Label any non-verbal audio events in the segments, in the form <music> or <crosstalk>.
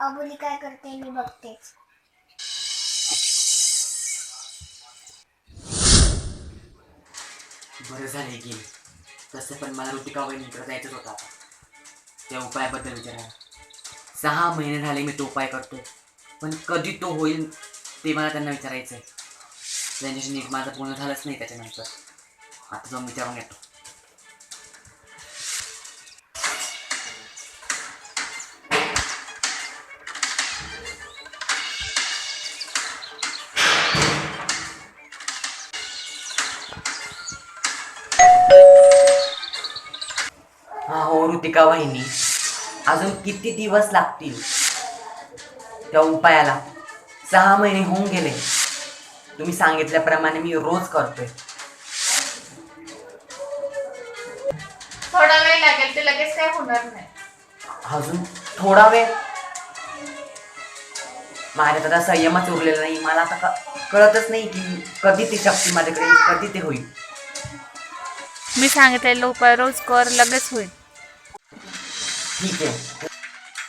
अबुली काय करते मी बघतेच बरं झालं गेली तसं पण मला ऋतिका वहिनीकडे जायचंच होतं आता. त्या उपायाबद्दल विचारायला सहा महिने झाले मी तो उपाय करतो. पण कधी तो होईल ते मला त्यांना विचारायचं आहे त्यांच्याशी नीट माझं पूर्ण झालंच नाही त्याच्यानंतर. आता जाऊन विचारून येतो. ऋतिका वाहिनी अजून किती दिवस लागतील? त्या उपायाला सहा महिने होऊन गेले. तुम्ही सांगितल्याप्रमाणे मी रोज करतोय. थोडा वेळ लागेल ते लगेच काय होणार नाही. अजून थोडा वेळ? माझ्यात आता संयमच उरलेला नाही. मला आता कळतच नाही की कधी ती शक्ती माझ्याकडे कधी ते होईल. मी सांगितलेलं उपाय रोज कर लगेच होईल. ठीक आहे.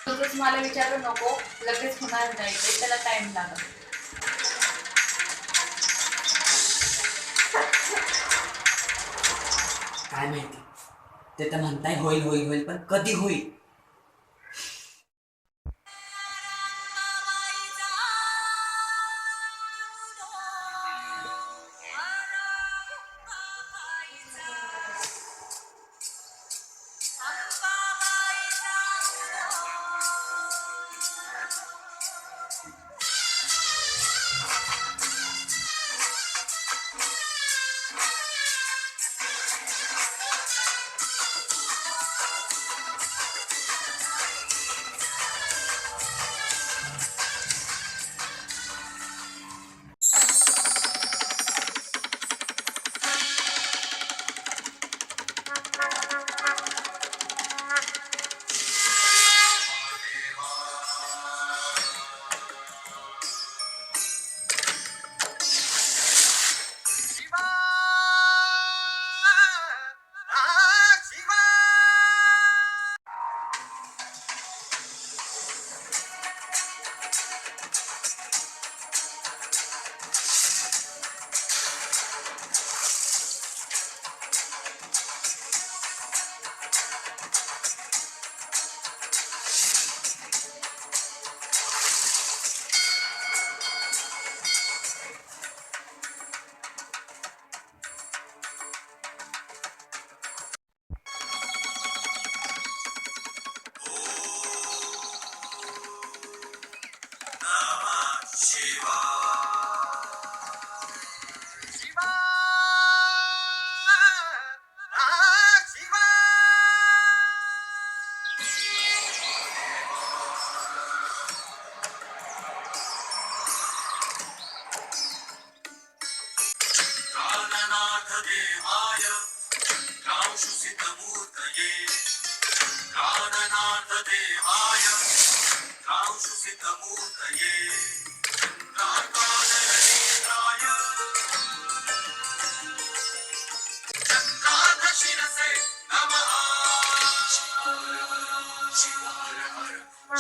रोजच मला विचारू नको लगेच होणार नाही ते त्याला टाइम लागेल. काय माहिती? ते तर म्हणताय होईल होईल होईल पण कधी होईल?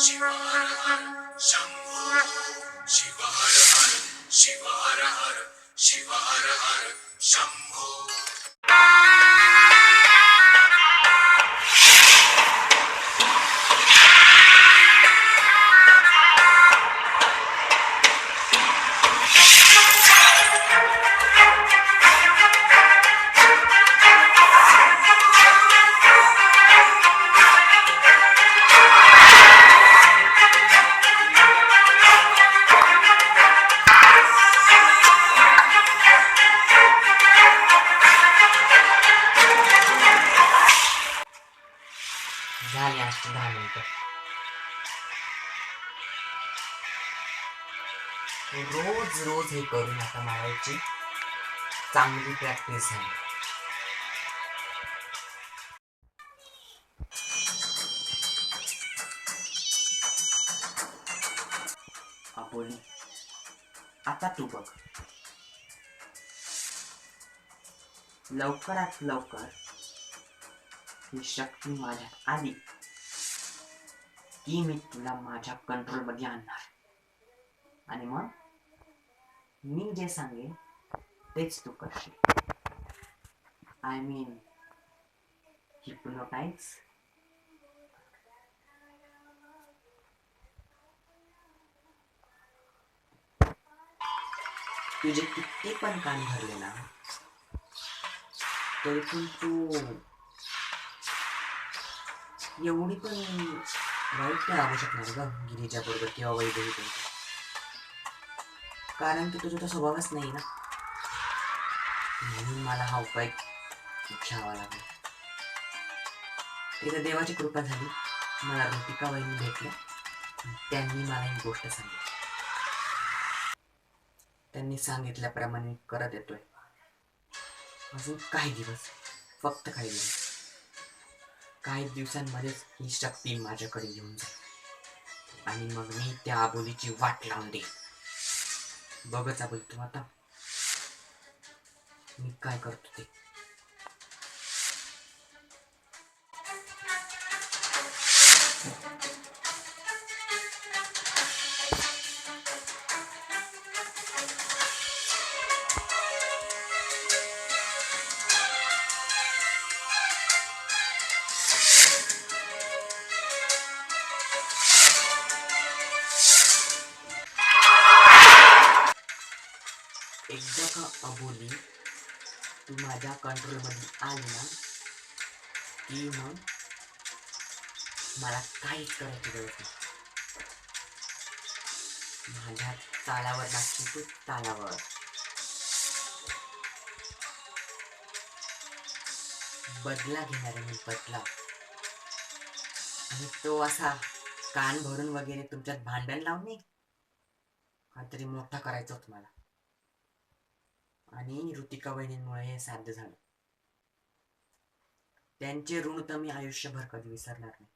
शिव हर हर शम्भो शिव हर हर शिव हर हर शिव झाले रोज रोज हे करून आता मारायची चांगली प्रॅक्टिस झाली आपण आता तू बघ. लवकरात लवकर ही शक्ती माझ्यात आली. मी तुला माझ्या कंट्रोलमध्ये आणणार. आणि मग मी जे सांगेन तेच तू करशील. आय मीन हिप्नोटाइज तुझे किती पण कान भरले ना तरी पण तू एवढी पण वाईट नाही वागू शकणार ग गिरीच्या बरोबर किंवा वैभवी बरोबर कारण की तुझा तर स्वभावच नाही ना. म्हणून मला हा उपाय घ्यावा लागला. तिथं देवाची कृपा झाली. मला ऋतिका वहिनी भेटल्या. त्यांनी मला ही गोष्ट सांगितली. त्यांनी सांगितल्याप्रमाणे करत येतोय. अजून काही दिवस फक्त काही दिवस. काही दिवसांमध्येच ही शक्ती माझ्याकडे येऊन जाईल. आणि मग मी त्या आबोलीची वाट लावून देईन. बघच आबोली तू आता मी काय करतो ते? एकदा का अबोली तू माझ्या कंट्रोलमध्ये आली ना की मग मला काहीच करायची गरज नाही. माझ्या तालावर लागशील तू तालावर. बदला घेणार आहे मी बदला. आणि तो असा कान भरून वगैरे तुमच्यात भांडण लावणे काहीतरी मोठा करायचं होतं मला. आणि ऋतिका वहिनींमुळे हे साध्य झालं. त्यांचे ऋण तर मी आयुष्यभर कधी विसरणार नाही.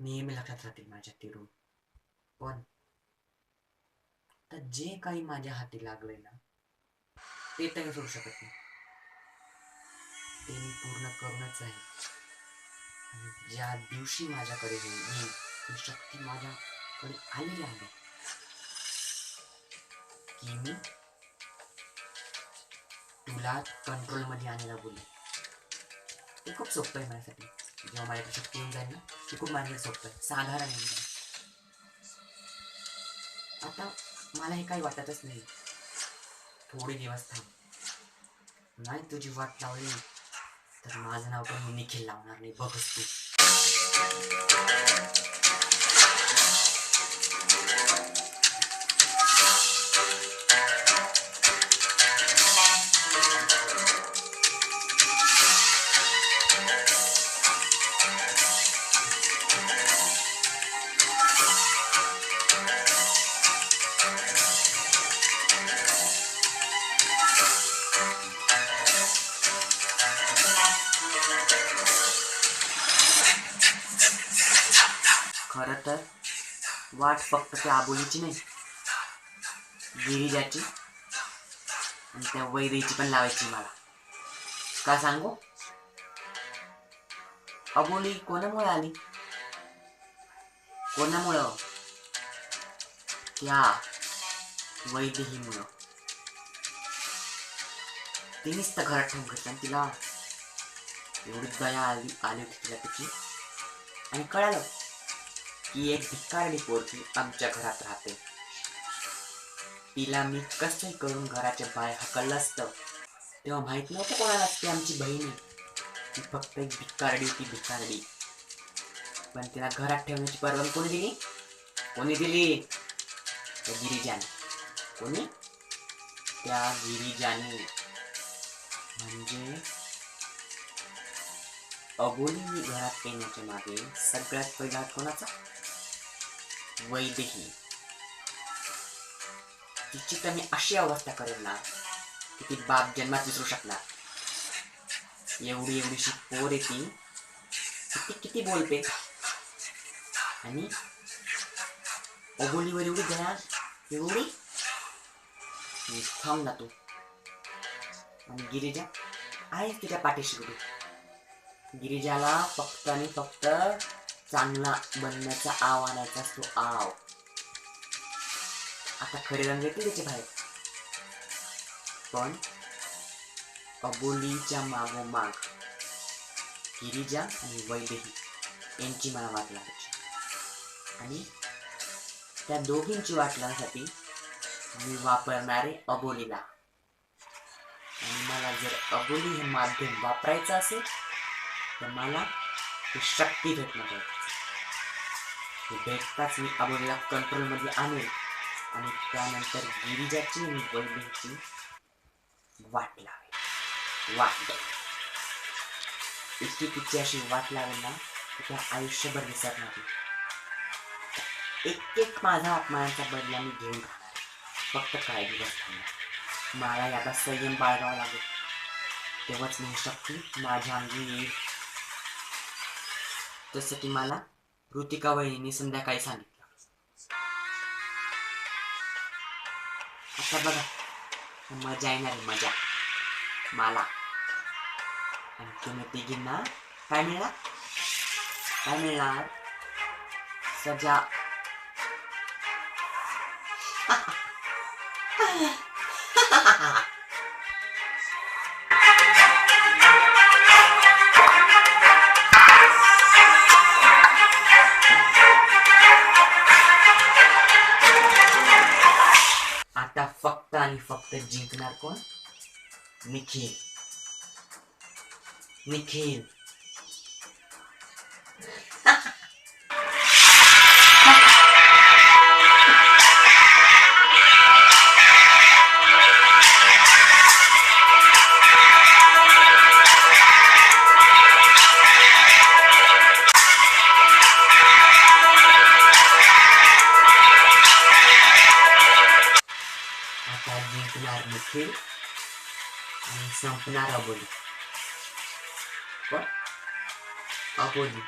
नेहमी लक्षात राहतील माझ्या ते ऋण. पण तर जे काही माझ्या हाती लागलंय ना ते तर मी सोडू शकत नाही. ते मी पूर्ण करूनच आहे. आणि ज्या दिवशी माझ्याकडे ही शक्ती माझ्याकडे आलेली आहे. की मी तुला कंट्रोलमध्ये आणायला बोलले ते खूप सोपं आहे माझ्यासाठी. जेव्हा माझ्या शक्ती येऊन जाईल ना ते खूप माझ्यासाठी सोपं आहे. साधारण येऊन जाईल. आता मला हे काही वाटतच नाही. थोडे दिवस थांब. नाही तुझी वाट लावली तर माझं नाव पण मी निखिल लावणार नाही. बघच तू. वाट फक्त त्या आबोलीची नाही. गिरिजाची. आणि त्या वैरीची पण लावायची मला. का सांगू? अबोली कोणामुळे आली? कोणामुळं? त्या वैदेहीमुळं. तिनेच तर घरात ठेवून घेतलं आणि तिला एवढी दया आली आली होती तिला त्याची आणि कळालं ती एक भिकारडी पोरगी आमच्या घरात राहते. तिला मी कसंही करून घराच्या बाहेर हकललं असतं. तेव्हा माहीत नव्हतं कोणाला असते आमची बहीण. ती फक्त एक भिकारडी होती भिकारडी पण तिला घरात ठेवण्याची परवानगी कोणी दिली? कोणी दिली? त्या गिरिजाने. कोणी? त्या गिरिजाने. म्हणजे अबोली घरात येण्याच्या मागे सगळ्यात पहिला हात कोणाचा? वैदेही तिची तर मी अशी अवस्था करेल ना की ती बाप जन्मात विसरू शकणार. एवढी एवढीशी पोर येते किती किती बोलते. आणि अबोलीवर एवढी दया एवढी? थांब ना तू. आणि गिरिजा आहे तिच्या पाठीशी कुठे? गिरिजाला फक्त आणि फक्त चांगला बनण्याचा आव आणायचा असतो आव. आता खरे रंग येते त्याचे बाहेर. पण अबोलीच्या मागोमाग गिरिजा आणि वैदेही यांची मला वाट लागायची. आणि त्या दोघींची वाट लावण्यासाठी मी वापरणारे अबोलीला. आणि मला जर अबोली हे माध्यम वापरायचं असेल तर मला ते शक्ती भेटणं पाहिजे भेटताच मी अबोलीला कंट्रोलमध्ये आणेल आणि त्यानंतर गिरिजाची आणि वैदेहीची वाट लावेल. वाट. इतकी तिची अशी वाट लावेल ना की त्या आयुष्यभर विसरणार नाही. एक एक माझा अपमानाचा बदला मी घेऊन राहणार. फक्त काही दिवस मला याचा संयम बाळगावा लागेल. तेव्हाच मी शक्ती माझ्या अंगी येईल. जसं की मला ऋतिका वहिनीने संध्याकाळी सांगितलं. आता बघा मजा येणार आहे मजा. मला. आणि तुम्ही तिघींना काय मिळणार? काय मिळणार? सजा. <laughs> तर जिंकणार कोण? निखिल निखिल आणि संपणार अबोली कोण अबोली